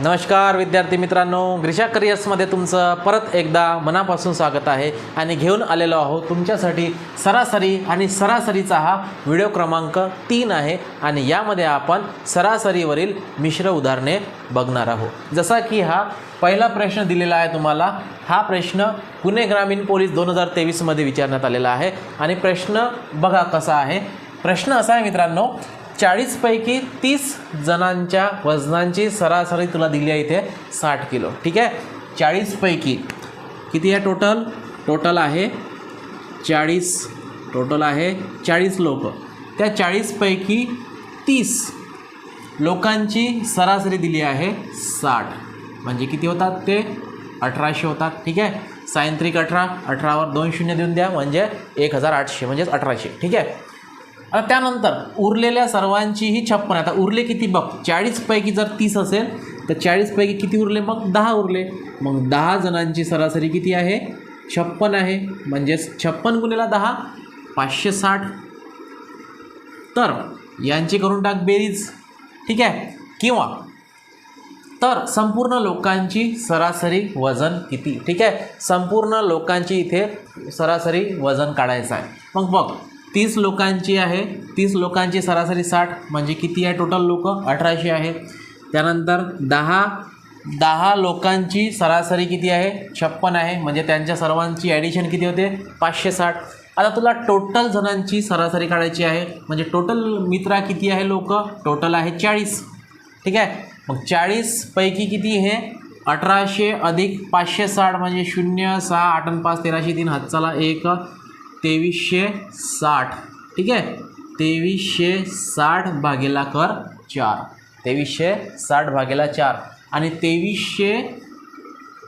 नमस्कार विद्यार्थी मित्रांनो. ग्रिशा करिअर्समध्ये तुमचं परत एकदा मनापासून स्वागत आहे. आणि घेऊन आलेलो आहोत तुमच्यासाठी सरासरी आणि सरासरीचा हा व्हिडिओ क्रमांक तीन आहे. आणि यामध्ये आपण सरासरीवरील मिश्र उदाहरणे बघणार आहोत. जसा की हा पहिला प्रश्न दिलेला आहे तुम्हाला. हा प्रश्न पुणे ग्रामीण पोलीस दोन हजार तेवीसमध्ये विचारण्यात आलेला आहे. आणि प्रश्न बघा कसा आहे. प्रश्न असा आहे मित्रांनो चाळीसपैकी तीस जणांच्या वजनांची सरासरी तुला दिली आहे इथे साठ किलो. ठीक आहे? चाळीसपैकी किती आहे टोटल टोटल आहे चाळीस. टोटल आहे चाळीस लोक. त्या चाळीसपैकी तीस लोकांची सरासरी दिली आहे साठ. म्हणजे किती होतात ते? अठराशे होतात. ठीक आहे? सायंत्रिक अठरा. अठरावर दोन शून्य देऊन द्या. म्हणजे एक हजार आठशे. म्हणजेच अठराशे. ठीक आहे? आता त्यानंतर उरलेल्या सर्वांचीही छप्पन. आता उरले किती बघ चाळीसपैकी जर तीस असेल तर चाळीसपैकी किती उरले? मग दहा उरले. मग दहा जणांची सरासरी किती आहे? छप्पन आहे. म्हणजेच छप्पन गुन्हेला दहा पाचशे साठ. तर यांची करून टाक बेरीज. ठीक आहे? किंवा तर संपूर्ण लोकांची सरासरी वजन किती? ठीक आहे? संपूर्ण लोकांची इथे सरासरी वजन काढायचं आहे. मग बघ तीस लोकांची आहे. तीस लोकांची सरासरी साठ म्हणजे किती आहे टोटल लोक? अठराशे आहे. त्यानंतर दहा दहा लोकांची सरासरी किती आहे? छप्पन आहे. म्हणजे त्यांच्या सर्वांची ॲडिशन किती होते? पाचशे साठ. आता तुला टोटल जणांची सरासरी काढायची आहे. म्हणजे टोटल मित्रा किती आहे लोक? टोटल आहे चाळीस. ठीक आहे? मग चाळीसपैकी किती हे? अठराशे अधिक पाचशे साठ म्हणजे शून्य सहा आठ आणि पाच तेराशे तीन हातचाला एक. तेवीसशे साठ. ठीक आहे? तेवीसशे साठ भागेला कर चार. तेवीसशे साठ भागेला चार. आणि तेवीसशे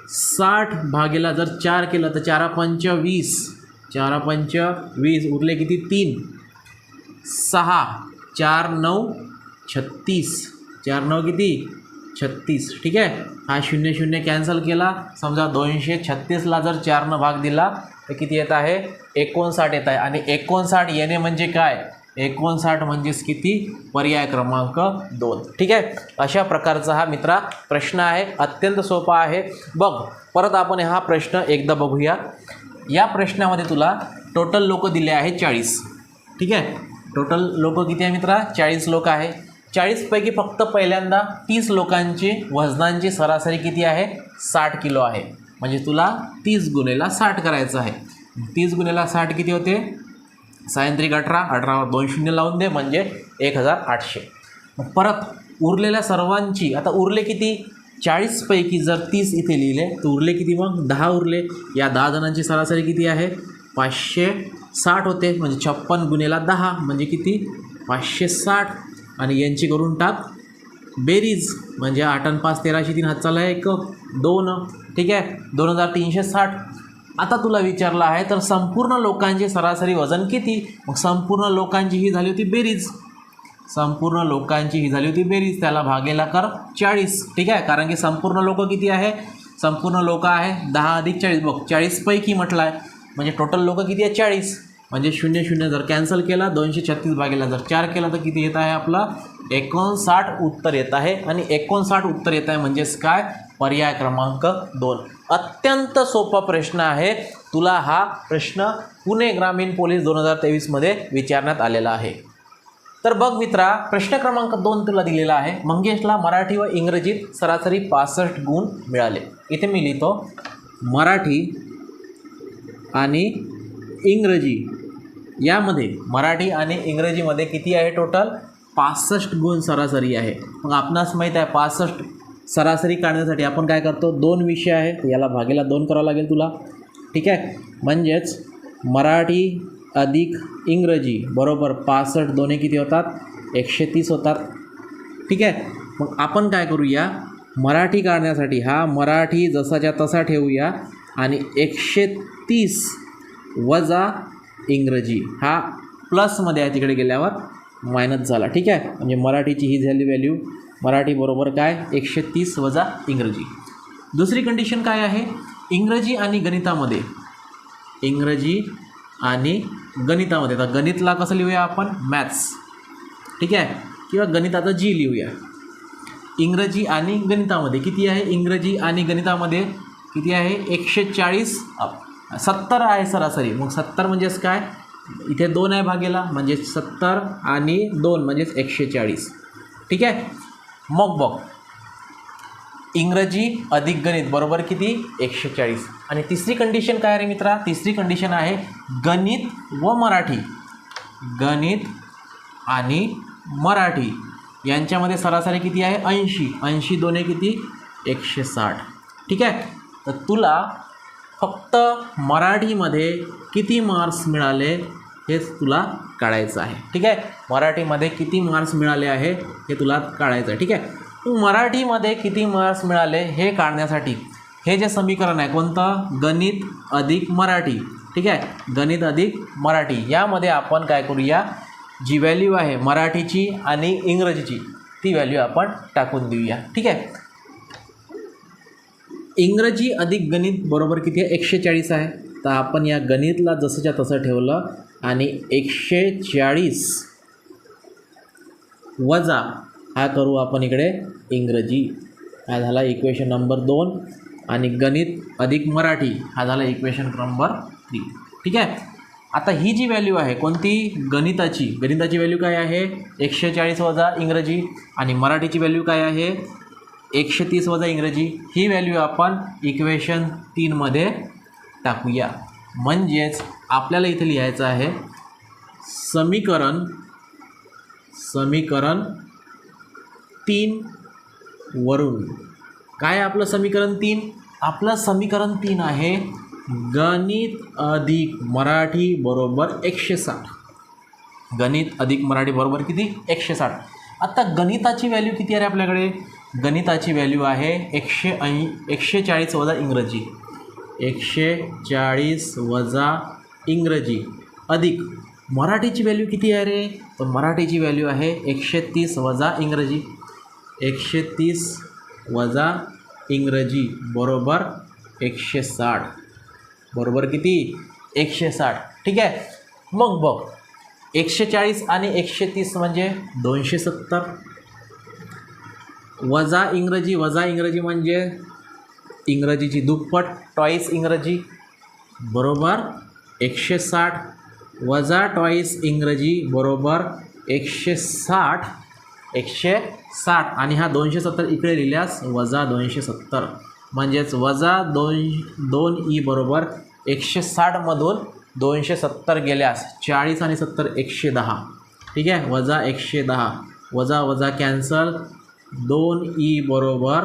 साठ भागेला जर चार केलं तर चारा पंच वीस. चारा पंच वीस. उरले किती? तीन. सहा. चार नऊ. छत्तीस. चार नऊ किती? छत्तीस ठीक आहे? हा शून्य शून्य कॅन्सल केला. समजा दोनशे छत्तीसला जर चारनं भाग दिला तर किती येत आहे? एकोणसाठ येत आहे. आणि एकोणसाठ येणे म्हणजे काय? एकोणसाठ म्हणजेच किती? पर्याय क्रमांक दोन. ठीक आहे? अशा प्रकारचा हा मित्रा प्रश्न आहे. अत्यंत सोपा आहे. बघ परत आपण हा प्रश्न एकदा बघूया. या प्रश्नामध्ये तुला टोटल लोक दिले आहे चाळीस. ठीक आहे? टोटल लोक किती आहे मित्रा? चाळीस लोक आहे. चाळीसपैकी फक्त पहिल्यांदा तीस लोकांची वजनांची सरासरी किती आहे? साठ किलो आहे. म्हणजे तुला तीस गुन्हेला साठ करायचं आहे. तीस गुन्हेला साठ किती होते? सायंत्रिक अठरा अठरावर दोन शून्य लावून दे म्हणजे एक हजार आठशे. मग परत उरलेल्या सर्वांची आता उरले किती? चाळीसपैकी जर तीस इथे लिहिले तर उरले किती मग? दहा उरले. या दहा जणांची सरासरी किती आहे? पाचशे साठ होते. म्हणजे छप्पन गुन्हेला दहा म्हणजे किती? पाचशे साठ. आणि यांची करून टाक. बेरीज म्हणजे आठ आणि पाच तेराशे तीन हातचाला आहे एक दोन ठीक आहे? दोन हजार तीनशे साठ. आता तुला विचारलं आहे तर संपूर्ण लोकांचे सरासरी वजन किती? मग संपूर्ण लोकांची ही झाली होती बेरीज. संपूर्ण लोकांची ही झाली होती बेरीज. त्याला भागेला कर चाळीस ठीक आहे? कारण की संपूर्ण लोक किती आहे? संपूर्ण लोक आहे दहा अधिक चाळीस. बघ चाळीसपैकी म्हटलं आहे म्हणजे टोटल लोक किती आहे? चाळीस. म्हणजे शून्य शून्य जर कॅन्सल केला दोनशे छत्तीस भागेला जर चार केला तर किती येत आहे आपला? एकोणसाठ उत्तर येत आहे. आणि एकोणसाठ उत्तर येत आहे म्हणजेच काय? पर्याय क्रमांक दोन. अत्यंत सोपा प्रश्न आहे. तुला हा प्रश्न पुणे ग्रामीण पोलीस दोन हजार तेवीसमध्ये विचारण्यात आलेला आहे. तर बघ मित्रा प्रश्न क्रमांक दोन तुला दिलेला आहे. मंगेशला मराठी व इंग्रजीत सरासरी पासष्ट गुण मिळाले. इथे मी लिहितो मराठी आणि इंग्रजी यामध्ये मराठी आणि इंग्रजीमध्ये किती आहे टोटल पासष्ट गुण सरासरी आहे. मग आपणास माहीत आहे पासष्ट सरासरी काढण्यासाठी आपण काय करतो? दोन विषय आहे याला भागेला दोन करावं लागेल तुला. ठीक आहे? म्हणजेच मराठी अधिक इंग्रजी बरोबर पासष्ट दोन्ही किती होतात? एकशे तीस होतात. ठीक आहे? मग आपण काय करूया? मराठी काढण्यासाठी हा मराठी जसाच्या तसा ठेवूया आणि एकशे तीस वजा इंग्रजी. हा प्लसमध्ये आहे तिकडे गेल्यावर मायनस झाला. ठीक आहे? म्हणजे मराठीची ही झाली व्हॅल्यू मराठी बरोबर काय? एकशे तीस वजा इंग्रजी. दुसरी कंडिशन काय आहे? इंग्रजी आणि गणितामध्ये. इंग्रजी आणि गणितामध्ये. तर गणितला कसं लिहूया आपण? मॅथ्स ठीक आहे? किंवा गणिताचं जी लिहूया. इंग्रजी आणि गणितामध्ये किती आहे? इंग्रजी आणि गणितामध्ये किती आहे? एकशे चाळीस सत्तर आहे सरासरी. मग सत्तर म्हणजेच काय? इथे दोन आहे भागेला म्हणजे सत्तर आणि दोन म्हणजेच एकशे चाळीस ठीक आहे? मग बघ. इंग्रजी अधिक गणित बरोबर किती? एकशे चाळीस आणि तिसरी कंडिशन काय रे मित्रा? तिसरी कंडिशन आहे गणित व मराठी. गणित आणि मराठी. यांच्यामध्ये सरासरी किती आहे? ऐंशी. ऐंशी दोन्ही किती? एकशे साठ. ठीक आहे? तर तुला फक्त मराठीमध्ये किती मार्क्स मिळाले हेच तुला काढायचं आहे. ठीक आहे? मराठीमध्ये किती मार्क्स मिळाले आहे हे तुला काढायचं आहे. ठीक आहे? मराठीमध्ये किती मार्क्स मिळाले हे काढण्यासाठी हे जे समीकरण आहे कोणतं? गणित अधिक मराठी. ठीक आहे? गणित अधिक मराठी. यामध्ये आपण काय करूया? जी व्हॅल्यू आहे मराठीची आणि इंग्रजीची ती व्हॅल्यू आपण टाकून देऊया. ठीक आहे? इंग्रजी अधिक गणित बरोबर किती आहे? एकशे चाळीस आहे. तर आपण या गणितला जसंच्या तसं ठेवलं आणि एकशे चाळीस वजा हा करू आपण इकडे इंग्रजी. हा झाला इक्वेशन नंबर दोन आणि गणित अधिक मराठी. हा झाला इक्वेशन नंबर थ्री ठीक आहे? आता ही जी व्हॅल्यू आहे कोणती? गणिताची. गणिताची व्हॅल्यू काय आहे? एकशे चाळीस वजा इंग्रजी आणि मराठीची व्हॅल्यू काय आहे? एकशे तीस वजा इंग्रजी ही व्हॅल्यू आपण इक्वेशन तीनमध्ये टाकूया. म्हणजेच आपल्याला इथे लिहायचं आहे समीकरण समीकरण तीन वरून. काय आपलं समीकरण तीन? आपलं समीकरण तीन आहे गणित अधिक मराठी बरोबर एकशे साठ गणित अधिक मराठी बरोबर किती? एकशे साठ आत्ता गणिताची व्हॅल्यू किती आहे रे आपल्याकडे? गणिताची व्हॅल्यू आहे एकशे ऐं एकशे चाळीस वजा इंग्रजी. एकशे चाळीस वजा इंग्रजी. अधिक. मराठीची व्हॅल्यू किती आहे रे? तर मराठीची व्हॅल्यू आहे एकशे तीस वजा इंग्रजी. एकशे तीस वजा इंग्रजी. बरोबर एकशे साठ. बरोबर किती? एकशे साठ. ठीक आहे? मग बघ. एकशे चाळीस आणि एकशे तीस म्हणजे दोनशे सत्तर. वजा इंग्रजी वजा इंग्रजी म्हणजे इंग्रजीची दुप्पट टॉईस इंग्रजी. बरोबर? एकशे साठ वजा टॉईस इंग्रजी बरोबर? एकशे साठ एकशे साठ आणि हा दोनशे सत्तर इकडे लिहिल्यास वजा दोनशे सत्तर म्हणजेच वजा दोन दोन ई बरोबर एकशे साठमधून दोनशे सत्तर गेल्यास चाळीस आणि सत्तर एकशे दहा. ठीक आहे? वजा एकशे दहा. वजा वजा कॅन्सल दोन ई बरोबर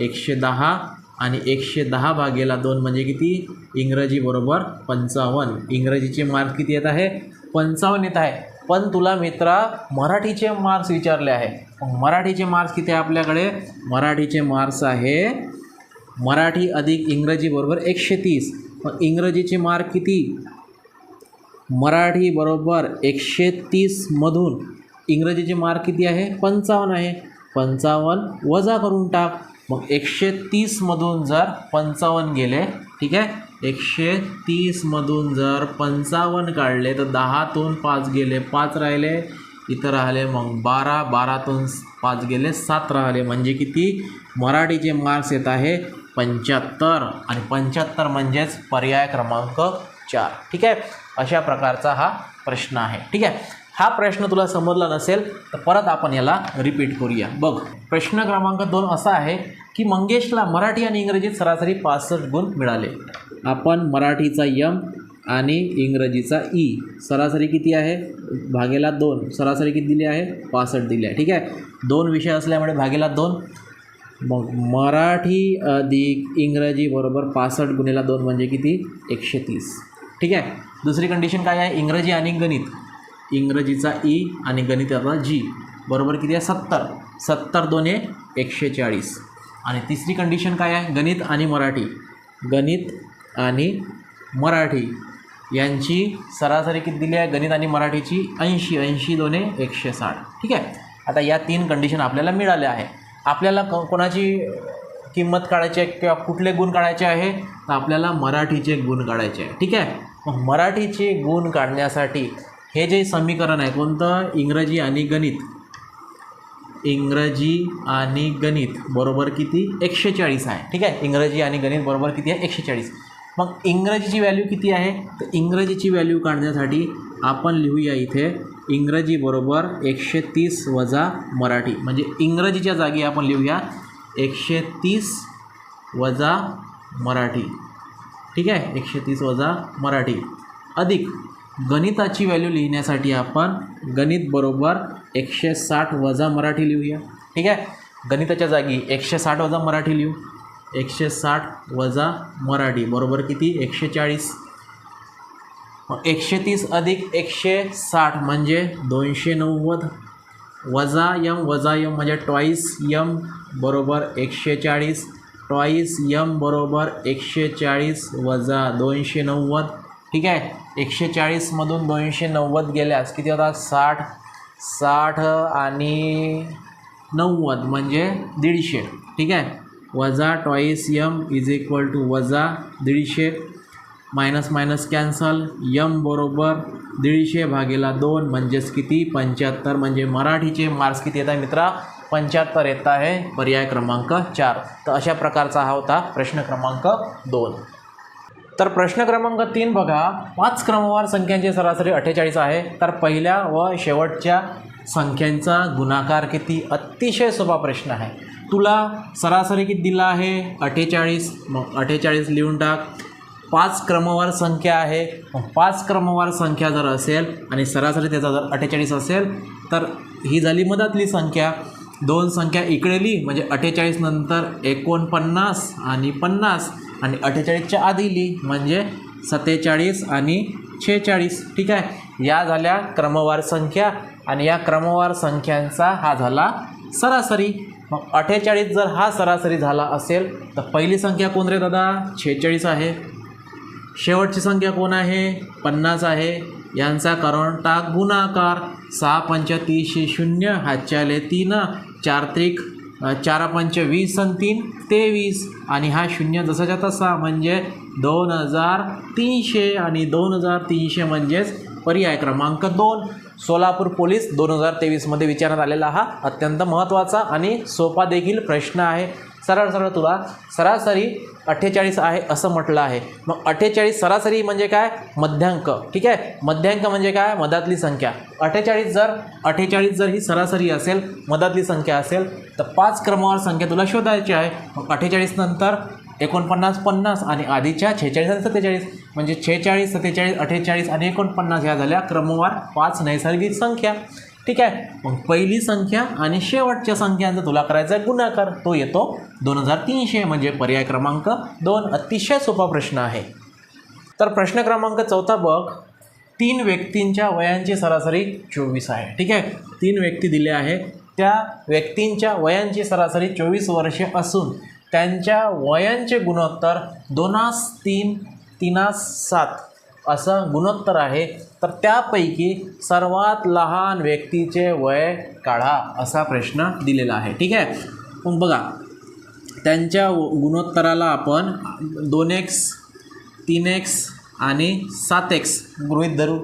एकशे दहा आणि एकशे दहा भागेला दोन म्हणजे किती? इंग्रजी बरोबर पंचावन्न. इंग्रजीचे मार्क्स किती येत आहे? पंचावन्न येत आहे. पण तुला मित्रा मराठीचे मार्क्स विचारले आहे. मराठीचे मार्क्स किती आहे आपल्याकडे? मराठीचे मार्क्स आहे मराठी अधिक इंग्रजी बरोबर एकशे तीस. मग इंग्रजीचे मार्क किती? मराठी बरोबर एकशे तीसमधून इंग्रजीचे मार्क किती आहे? पंचावन्न आहे. पंचावन्न वजा करून टाक. मग एकशे तीसमधून जर पंचावन्न गेले ठीक आहे? एकशे तीसमधून जर पंचावन्न काढले तर दहातून पाच गेले पाच राहिले. इथं राहिले मग बारा बारातून पाच गेले सात राहिले. म्हणजे किती? मराठीचे मार्क्स येत आहे पंच्याहत्तर. आणि पंच्याहत्तर म्हणजेच पर्याय क्रमांक चार. ठीक आहे? अशा प्रकारचा हा प्रश्न आहे. ठीक आहे? हा प्रश्न तुला समजला नसेल तर परत आपण याला रिपीट करूया. बघ प्रश्न क्रमांक दोन असा आहे की मंगेशला मराठी आणि इंग्रजीत सरासरी पासष्ट गुण मिळाले. आपण मराठीचा यम आणि इंग्रजीचा ई सरासरी किती आहे? भागेला दोन. सरासरी किती दिली आहे? पासष्ट दिली आहे. ठीक आहे? दोन विषय असल्यामुळे भागेला दोन. मग मराठी अधिक इंग्रजी बरोबर पासष्ट गुन्हेला दोन म्हणजे किती? एकशे तीस. ठीक आहे? दुसरी कंडिशन काय आहे? इंग्रजी आणि गणित. इंग्रजीचा ई आणि गणिताचा जी. बरोबर किती आहे? सत्तर. सत्तर दोन्ही एकशे चाळीस आणि तिसरी कंडिशन काय आहे? गणित आणि मराठी. गणित आणि मराठी. यांची सरासरी किती दिली आहे? गणित आणि मराठीची ऐंशी. ऐंशी दोन्ही एकशे साठ ठीक आहे? आता या तीन कंडिशन आपल्याला मिळाल्या आहे. आपल्याला क कोणाची किंमत काढायची आहे किंवा कुठले गुण काढायचे आहे? तर आपल्याला मराठीचे गुण काढायचे आहे. ठीक आहे? मग मराठीचे गुण काढण्यासाठी हे जे समीकरण आहे कोणतं? इंग्रजी आणि गणित. इंग्रजी आणि गणित बरोबर किती? एकशे चाळीस आहे. ठीक आहे? इंग्रजी आणि गणित बरोबर किती आहे? एकशे चाळीस मग इंग्रजीची व्हॅल्यू किती आहे? तर इंग्रजीची व्हॅल्यू काढण्यासाठी आपण लिहूया इथे इंग्रजी बरोबर एकशे तीस वजा मराठी. म्हणजे इंग्रजीच्या जागी आपण लिहूया एकशे तीस वजा मराठी. ठीक आहे? एकशे तीस वजा मराठी. अधिक. गणिताची व्हॅल्यू लिहिण्यासाठी आपण गणित बरोबर एकशे साठ वजा मराठी लिहूया. ठीक आहे? गणिताच्या जागी एकशे साठ वजा मराठी लिहू. एकशे साठ वजा मराठी बरोबर किती? एकशे चाळीस. एकशे तीस अधिक एकशे साठ म्हणजे दोनशे नव्वद. वजा यम वजा यम म्हणजे ट्वाईस यम बरोबर एकशे चाळीस. ट्वाईस यम बरोबर एकशे चाळीस वजा दोनशे नव्वद. ठीक आहे? एकशे चाळीसमधून दोनशे नव्वद गेल्यास किती होतात साठ साठ आणि नव्वद म्हणजे दीडशे. ठीक आहे? वजा ट्वाईस यम इज इक्वल टू वजा दीडशे. Minus minus cancel. यम बरोबर दीडशे भागेला दोन म्हणजेच किती? पंच्याहत्तर. म्हणजे मराठीचे मार्क्स किती येत आहे मित्रा? पंच्याहत्तर येत आहे पर्याय क्रमांक चार. तर अशा प्रकारचा हा होता प्रश्न क्रमांक दोन. तर प्रश्न क्रमांक तीन बघा. पाच क्रमवार संख्यांची सरासरी अठ्ठेचाळीस आहे. तर पहिल्या व शेवटच्या संख्यांचा गुणाकार किती? अतिशय सोपा प्रश्न आहे. तुला सरासरी किती दिला आहे? अठ्ठेचाळीस. मग अठ्ठेचाळीस लिहून टाक. पाच क्रमवार संख्या आहे. मग पाच क्रमवार संख्या जर असेल आणि सरासरी त्याचा जर अठ्ठेचाळीस असेल तर ही झाली मधातली संख्या. दोन संख्या इकडे लिही. म्हणजे अठ्ठेचाळीस नंतर एकोणपन्नास आणि पन्नास. आणि अठ्ठेचाळीसच्या आधी लिही म्हणजे सत्तेचाळीस आणि छेचाळीस. ठीक आहे? या झाल्या क्रमवार संख्या आणि या क्रमवार संख्यांचा हा झाला सरासरी. मग अठ्ठेचाळीस जर हा सरासरी झाला असेल तर पहिली संख्या कोण रे दादा? छेचाळीस आहे. शेवटची संख्या कोण आहे? पन्नास आहे. यांचा करण टाक गुणाकार. सहा पंच तीसशे शून्य हातच्याले तीन चार त्रिक चार पंच वीस आणि तीन तेवीस. आणि हा शून्य जसाच्या तसा म्हणजे दोन हजार तीनशे आणि दोन हजार तीनशे म्हणजेच पर्याय क्रमांक दोन. सोलापूर पोलीस दोन हजार तेवीसमध्ये विचारण्यात आलेला हा अत्यंत महत्त्वाचा आणि सोपा देखील प्रश्न आहे. सरळ सरळ तुला सरासरी अठ्ठेचाळीस आहे असं म्हटलं आहे. मग अठ्ठेचाळीस सरासरी म्हणजे काय? मध्यांक. ठीक आहे? मध्यांक म्हणजे काय? मधातली संख्या. अठ्ठेचाळीस जर अठ्ठेचाळीस जर ही सरासरी असेल मधातली संख्या असेल तर पाच क्रमांक संख्या तुला शोधायची आहे. मग अठ्ठेचाळीस नंतर एकोणपन्नास पन्नास आणि आधीच्या छेचाळीस आणि सत्तेचाळीस. म्हणजे छेचाळीस सत्तेचाळीस अठ्ठेचाळीस आणि एकोणपन्नास ह्या झाल्या क्रमवार पाच नैसर्गिक संख्या. ठीक आहे? मग पहिली संख्या आणि शेवटच्या संख्यांचा तुला करायचा आहे गुणाकार. तो येतो दोन हजार तीनशे. म्हणजे पर्याय क्रमांक दोन अतिशय सोपा प्रश्न आहे. तर प्रश्न क्रमांक चौथा बघ. तीन व्यक्तींच्या वयांची सरासरी चोवीस आहे. ठीक आहे? तीन व्यक्ती दिले आहे. त्या व्यक्तींच्या वयांची सरासरी चोवीस वर्षे असून त्यांच्या वयांचे गुणोत्तर दोनास तीन तीनास सात असं गुणोत्तर आहे. तर त्यापैकी सर्वात लहान व्यक्तीचे वय काढा असा प्रश्न दिलेला आहे. ठीक आहे? मग बघा त्यांच्या व- गुणोत्तराला आपण दोन एक्स तीन एक्स आणि सात एक्स गृहीत धरू.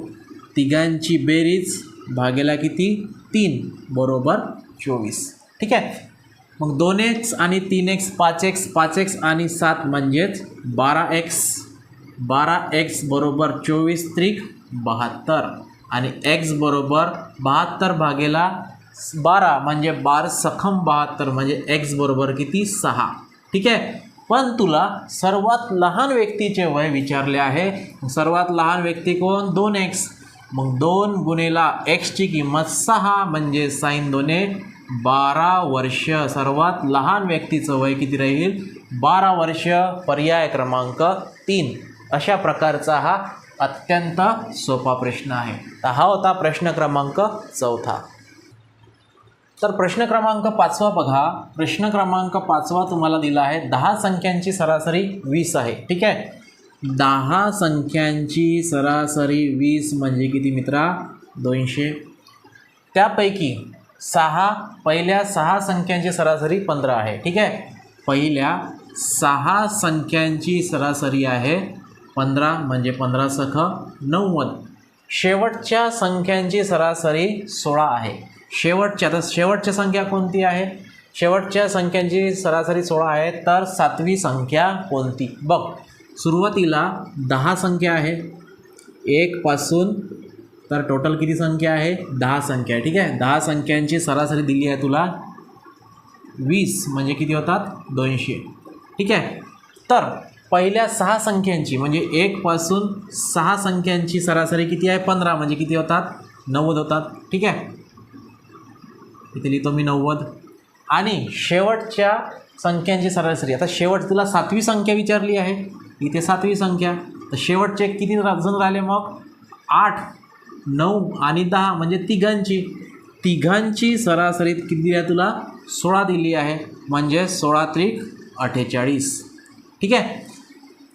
तिघांची बेरीज भागेला किती? तीन. बरोबर? चोवीस. ठीक आहे? मग दोन एक्स आणि तीन एक्स पाच एक्स पाच एक्स आणि सात म्हणजेच बारा एक्स बारा एक्स बरोबर चोवीस त्रिक बहात्तर. आणि एक्स बरोबर बहात्तर भागेला बारा म्हणजे बार सखम बहात्तर म्हणजे एक्स बरोबर किती? सहा. ठीक आहे? पण तुला सर्वात लहान व्यक्तीचे वय विचारले आहे. सर्वात लहान व्यक्ती कोण? दोन एक्स मग दोन गुणेला एक्सची किंमत सहा म्हणजे साईन दोने बारा वर्ष सर्वात लहान व्यक्तीचं वय किती राहील? बारा वर्ष पर्याय क्रमांक तीन. अशा प्रकारचा हा अत्यंत सोपा प्रश्न आहे. तर हा होता प्रश्न क्रमांक चौथा. तर प्रश्न क्रमांक पाचवा बघा. प्रश्न क्रमांक पाचवा तुम्हाला दिला आहे. दहा संख्यांची सरासरी वीस आहे. ठीक आहे? दहा संख्यांची सरासरी वीस म्हणजे किती मित्रा? दोनशे. त्यापैकी सहा पहिल्या सहा संख्यांची सरासरी पंधरा आहे. ठीक आहे? पहिल्या सहा संख्यांची सरासरी आहे पंधरा म्हणजे पंधरा सख नव्वद. शेवटच्या संख्यांची सरासरी सोळा आहे. शेवटच्या तर शेवटच्या संख्या कोणती आहे? शेवटच्या संख्यांची सरासरी सोळा आहे तर सातवी संख्या कोणती? बघ. सुरुवातीला दहा संख्या आहे. एकपासून तर टोटल किती संख्या आहे? दहा संख्या आहे. ठीक आहे? दहा संख्यांची सरासरी दिली आहे तुला. वीस म्हणजे किती होतात? दोनशे. ठीक आहे? तर पहिल्या सहा संख्यांची म्हणजे एकपासून सहा संख्यांची सरासरी किती आहे? पंधरा म्हणजे किती होतात? नव्वद होतात. ठीक आहे? इथे लिहितो मी नव्वद. आणि शेवटच्या संख्यांची सरासरी. आता शेवट तुला सातवी संख्या विचारली आहे. इथे सातवी संख्या. तर शेवटचे किती जण राहिले मग? आठ नऊ आणि दहा म्हणजे तिघांची. तिघांची सरासरीत किती दिली आहे तुला? सोळा दिली आहे. म्हणजे सोळा त्रिक अठ्ठेचाळीस. ठीक आहे?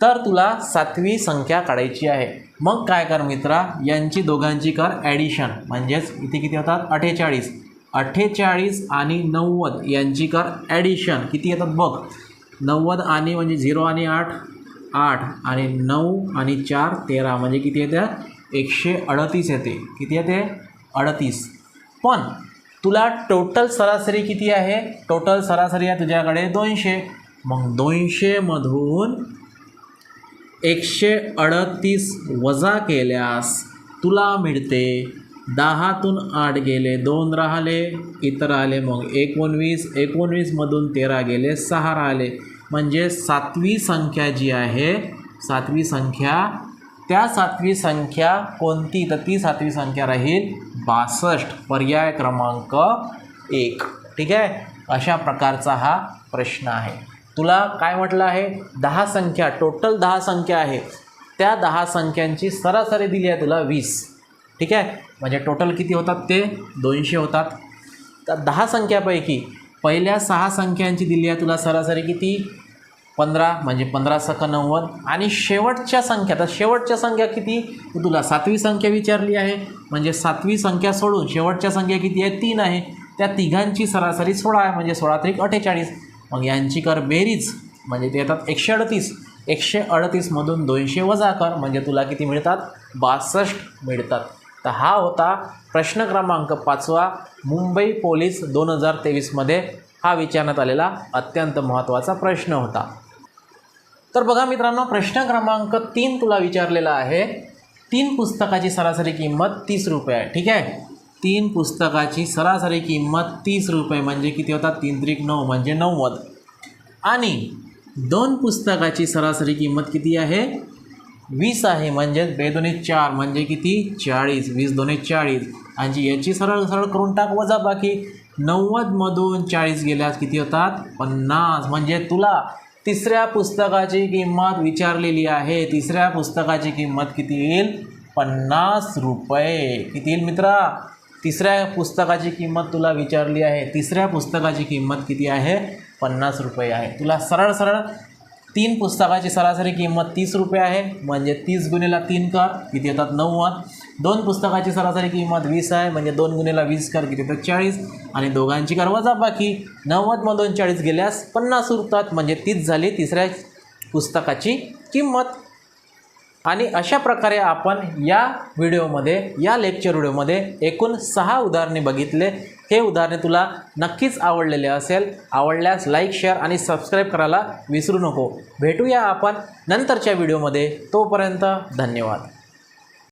तर तुला सातवी संख्या काढायची आहे. मग काय कर मित्रा? यांची दोघांची कर ॲडिशन म्हणजेच इथे किती होतात? अठ्ठेचाळीस. अठ्ठेचाळीस आणि नव्वद यांची कर ॲडिशन किती येतात बघ? नव्वद आणि म्हणजे झिरो आणि आठ. आठ आणि नऊ आणि चार तेरा. म्हणजे किती येते एकशे अडतीस येते. किती येते? अडतीस. पण तुला टोटल सरासरी किती आहे? टोटल सरासरी आहे तुझ्याकडे दोनशे. मग दोनशेमधून एकशे अडतीस वजा केल्यास तुला मिळते दहातून आठ गेले दोन राहिले इतर आले मग एकोणवीस. एकोणवीसमधून तेरा गेले सहा राहिले. म्हणजे सातवी संख्या जी आहे सातवी संख्या त्या सातवी संख्या कोणती? तर ती सातवी संख्या राहील बासष्ट पर्याय क्रमांक एक. ठीक आहे? अशा प्रकारचा हा प्रश्न आहे. तुला काय म्हटलं आहे? दहा संख्या टोटल दहा संख्या आहे. त्या दहा संख्यांची सरासरी दिली आहे तुला वीस. ठीक आहे? म्हणजे टोटल किती होतात ते? दोनशे होतात. तर दहा संख्यापैकी पहिल्या सहा संख्यांची दिली आहे तुला सरासरी किती? पंधरा म्हणजे पंधरा सख नव्वद. आणि शेवटच्या संख्या तर शेवटच्या संख्या किती? तुला सातवी संख्या विचारली आहे. म्हणजे सातवी संख्या सोडून शेवटच्या संख्या किती आहे? तीन आहे. त्या तिघांची सरासरी सोळा आहे म्हणजे सोळा त्रिक अठ्ठेचाळीस. मग यांची कर बेरीज म्हणजे ते येतात एकशे अडतीस. एकशे अडतीसमधून दोनशे वजा कर म्हणजे तुला किती मिळतात? बासष्ट मिळतात. तर हा होता प्रश्न क्रमांक पाचवा मुंबई पोलीस दोन हजार तेवीसमध्ये हा विचारण्यात आलेला अत्यंत महत्त्वाचा प्रश्न होता. तर बघा मित्रांनो प्रश्न क्रमांक तीन तुला विचारलेला आहे. तीन पुस्तकाची सरासरी किंमत तीस रुपये आहे ठीक आहे? तीन पुस्तकाची सरासरी किंमत तीस रुपये म्हणजे किती होता? तीन त्रिक नऊ म्हणजे नव्वद. आणि दोन पुस्तकाची सरासरी किंमत किती आहे? वीस आहे म्हणजेच बेदोने चार म्हणजे किती? चाळीस. वीस दोन्ही चाळीस. आणि याची सरळ सरळ करून टाक वजा बाकी. नव्वदमधून चाळीस गेल्यास किती होतात? पन्नास. म्हणजे तुला तिसऱ्या पुस्तकाची किंमत विचारलेली आहे. तिसऱ्या पुस्तकाची किंमत किती येईल? पन्नास रुपये. किती येईल मित्रा? तिसऱ्या पुस्तकाची किंमत तुला विचारली आहे. तिसऱ्या पुस्तकाची किंमत किती आहे? पन्नास रुपये आहे. तुला सरळ सरळ तीन पुस्तकाची सरासरी किंमत तीस रुपये आहे म्हणजे तीस गुन्हेला तीन कर किती येतात? नव्वद दोन पुस्तकाची सरासरी किंमत वीस आहे म्हणजे दोन गुन्हेला वीस कर किती येतात? चाळीस. आणि दोघांची कर वजा बाकी. नव्वदमधून चाळीस गेल्यास पन्नास उरतात म्हणजे तीच झाली तिसऱ्या पुस्तकाची किंमत. आणि अशा प्रकारे आपण या व्हिडिओमध्ये या लेक्चर व्हिडिओमध्ये एकूण सहा उदाहरणे बघितले. हे उदाहरणे तुला नक्कीच आवडलेले असेल. आवडल्यास लाईक शेअर आणि सबस्क्राईब करायला विसरू नको. भेटूया आपण नंतरच्या व्हिडिओमध्ये तोपर्यंत धन्यवाद.